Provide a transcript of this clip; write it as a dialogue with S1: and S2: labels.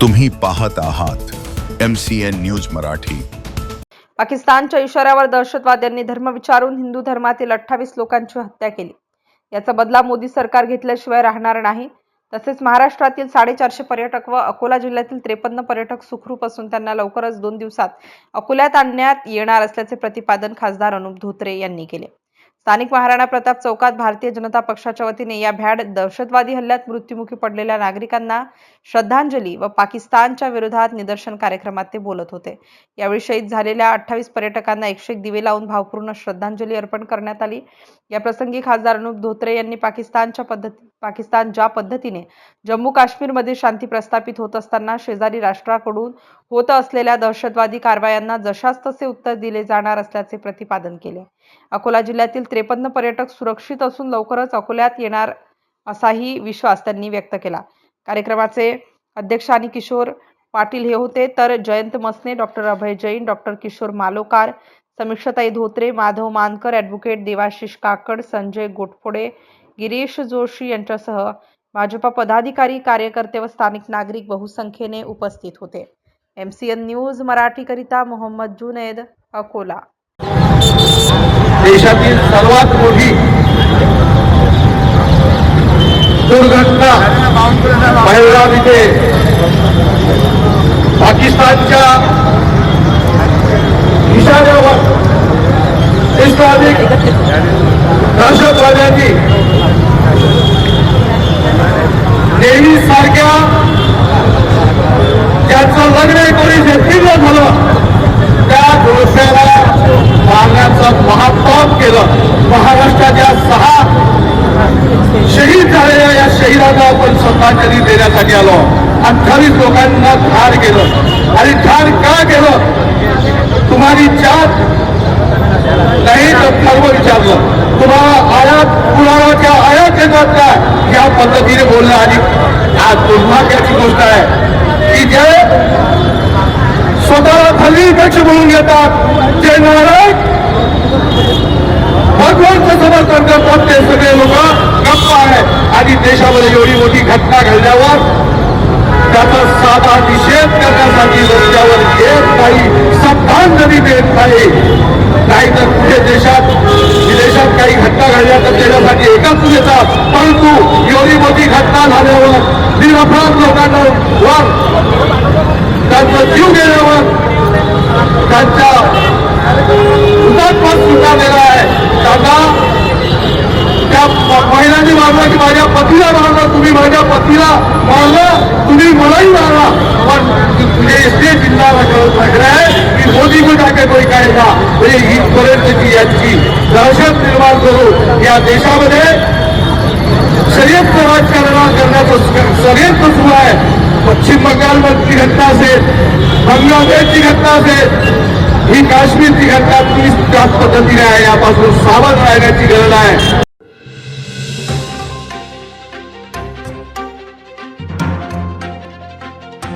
S1: तुम्ही पाहत आहात M C N news Marathi.
S2: पाकिस्तानच्या इशाऱ्यावर दहशतवाद्यांनी धर्म विचारून हिंदू धर्मातील अठ्ठावीस लोकांची हत्या केली. याचा बदला मोदी सरकार घेतल्याशिवाय राहणार नाही. तसेच महाराष्ट्रातील साडेचारशे पर्यटक व अकोला जिल्ह्यातील त्रेपन्न पर्यटक सुखरूप असून त्यांना लवकरच दोन दिवसात अकोल्यात आणण्यात येणार असल्याचे प्रतिपादन खासदार अनुप धोत्रे यांनी केले. स्थानिक महाराणा प्रताप चौकात भारतीय जनता पक्षाच्या वतीने या भ्याड दहशतवादी हल्ल्यात मृत्युमुखी पडलेल्या नागरिकांना श्रद्धांजली व पाकिस्तानच्या विरोधात निदर्शन कार्यक्रमात ते बोलत होते. यावेळी शहीद झालेल्या अठ्ठावीस पर्यटकांना एकशे एक दिवे लावून भावपूर्ण श्रद्धांजली अर्पण करण्यात आली. या प्रसंगी खासदार अनुप धोत्रे यांनी पाकिस्तानच्या पद्धती पाकिस्तान ज्या पद्धतीने जम्मू काश्मीरमध्ये शांती प्रस्थापित होत असताना शेजारी राष्ट्राकडून होत असलेल्या दहशतवादी कारवायांना जशास तसे उत्तर दिले जाणार असल्याचे प्रतिपादन केले. अकोला जिल्ह्यातील त्रेपन्न पर्यटक सुरक्षित असून लवकरच अकोल्यात येणार असाही विश्वास त्यांनी व्यक्त केला. कार्यक्रमाचे अध्यक्ष आणि किशोर पाटील हे होते. तर जयंत मसने डॉक्टर अभय जैन डॉक्टर किशोर मालोकार समीक्षाताई धोत्रे माधव मानकर ॲडव्होकेट देवाशिष काकड संजय गोटफोडे गिरीश जोशी यांच्यासह भाजपा पदाधिकारी कार्यकर्ते व स्थानिक नागरिक बहुसंख्येने उपस्थित होते. एम सी एन न्यूज मराठीकरिता मोहम्मद जुनेद अकोला.
S3: देशातील सर्वात मोठी दुर्घटना पहलगाम इथे पाकिस्तानच्या इशाऱ्यावर इस्लामिक दहशतवाद्यांनी नेहमी सारख्या ज्यांचं लग्न एकोणीसशे तीन झालं. शहीद झालेल्या या शहीदांना आपण श्रद्धांजली देण्यासाठी आलो. अठ्ठावीस लोकांना ठार केलं. आणि ठार का केलं? तुम्हाला जात नाही तर सर्व विचारलं. तुम्हाला आयात कुणाच्या आयात येतात का? या पद्धतीने बोललं आणि आज दुर्भाग्याची गोष्ट आहे की जे स्वतःला खली पक्ष म्हणून घेतात ते नारायण भगवंत समर्थन करतात ते सगळे लोक गप्प आहे आणि देशामध्ये एवढी मोठी घटना घडल्यावर त्याचा साधा निषेध करण्यासाठी रस्त्यावर येत नाही श्रद्धांजली देत नाही. तर पुढे देशात विदेशात काही घटना घडल्या तर त्याच्यासाठी एकच येतात परंतु एवढी मोठी घटना झाल्यावर निरपराध लोकांना वर त्यांचा जीव गेल्यावर त्यांच्या माझ्या पतीला मारलं तुम्ही मलाही मारला पण तुझे इसलिए ज़िंदा लग रहा है की मोदी को जाके कोई कहेगा म्हणजे इथपर्यंतची यांची दहशत निर्माण करून या देशामध्ये शर्यत राजकारण करण्याचं षडयंत्र सुरू आहे. पश्चिम बंगालमधली घटना असेल, बांगलादेशची घटना असेल, ही काश्मीरची घटना तुम्ही त्याच पद्धतीने आहे, यापासून सावध राहण्याची गरज आहे.